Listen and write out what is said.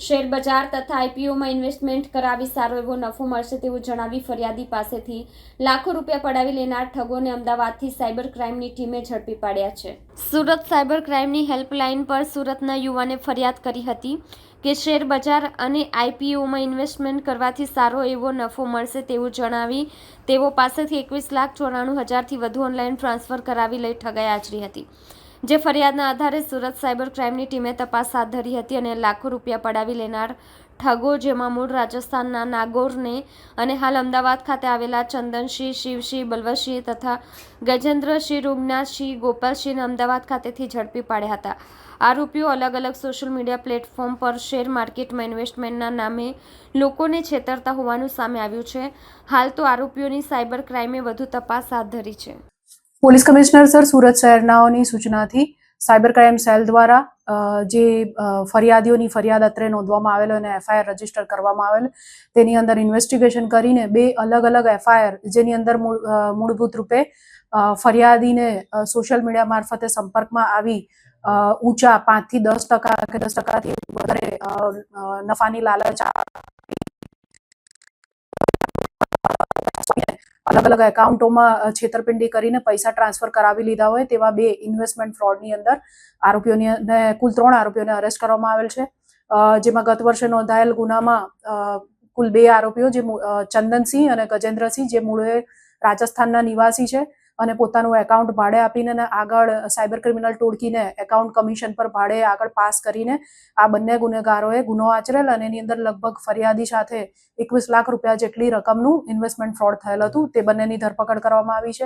Share બજાર તથા આઈપીઓમાં investment કરાવી સારો એવો નફો મળશે તેવું જણાવી ફરિયાદી પાસેથી લાખો રૂપિયા પડાવી લેનાર ઠગોને અમદાવાદથી સાયબર ક્રાઇમની ટીમે ઝડપી પાડ્યા છે. સુરત સાયબર ક્રાઇમની હેલ્પલાઇન પર સુરતના યુવાને ફરિયાદ કરી હતી કે શેર બજાર અને આઈપીઓમાં ઇન્વેસ્ટમેન્ટ કરવાથી સારો એવો નફો મળશે તેવું જણાવી તેઓ પાસેથી એકવીસ લાખ ચોરાણું હજારથી વધુ ઓનલાઈન ટ્રાન્સફર કરાવી લઈ ઠગાઈ આચરી હતી. જે ફરિયાદના આધારે સુરત સાયબર ક્રાઇમની ટીમે તપાસ હાથ ધરી હતી અને લાખો રૂપિયા પડાવી લેનાર ઠગો જેમાં મૂળ રાજસ્થાનના નાગોરને અને હાલ અમદાવાદ ખાતે આવેલા ચંદનસિંહ, શિવસિંહ, બલવસિંહ તથા ગજેન્દ્રસિંહ રૂગનાથસિંહ ગોપાલસિંહને અમદાવાદ ખાતેથી ઝડપી પાડ્યા હતા. આરોપીઓ અલગ અલગ સોશિયલ મીડિયા પ્લેટફોર્મ પર શેર માર્કેટમાં ઇન્વેસ્ટમેન્ટના નામે લોકોને છેતરતા હોવાનું સામે આવ્યું છે. હાલ તો આરોપીઓની સાયબર ક્રાઇમે વધુ તપાસ હાથ ધરી છે. પોલીસ કમિશનર સર સુરત શહેરનાઓની સૂચનાથી સાયબર ક્રાઇમ સેલ દ્વારા જે ફરિયાદીઓની ફરિયાદ અત્રે નોંધવામાં આવેલો અને એફઆઈઆર રજિસ્ટર કરવામાં આવેલ, તેની અંદર ઇન્વેસ્ટિગેશન કરીને બે અલગ અલગ એફઆઈઆર, જેની અંદર મૂળભૂત રૂપે ફરિયાદીને સોશિયલ મીડિયા મારફતે સંપર્કમાં આવી ઊંચા પાંચથી દસ ટકા કે દસ ટકાથી વધારે નફાની લાલચ અલગ અલગ એકાઉન્ટોમાં છેતરપિંડી કરીને પૈસા ટ્રાન્સફર કરાવી લીધા હોય તેવા બે ઇન્વેસ્ટમેન્ટ ફ્રોડની અંદર આરોપીઓને કુલ ત્રણ આરોપીઓને અરેસ્ટ કરવામાં આવેલ છે. જેમાં ગત વર્ષે નોંધાયેલ ગુનામાં કુલ બે આરોપીઓ, જે ચંદનસિંહ અને ગજેન્દ્રસિંહ, જે મૂળે રાજસ્થાનના નિવાસી છે. અને પોતાનું એકાઉન્ટ ભાડે આપીને આગળ સાયબર ક્રિમિનલ ટોળકીને એકાઉન્ટ કમિશન પર ભાડે આગળ પાસ કરીને આ બંને ગુનેગારોએ ગુનો આચરેલ અને એની અંદર લગભગ ફરિયાદી સાથે એકવીસ લાખ રૂપિયા જેટલી રકમનું ઇન્વેસ્ટમેન્ટ ફ્રોડ થયેલ હતું. તે બંનેની ધરપકડ કરવામાં આવી છે.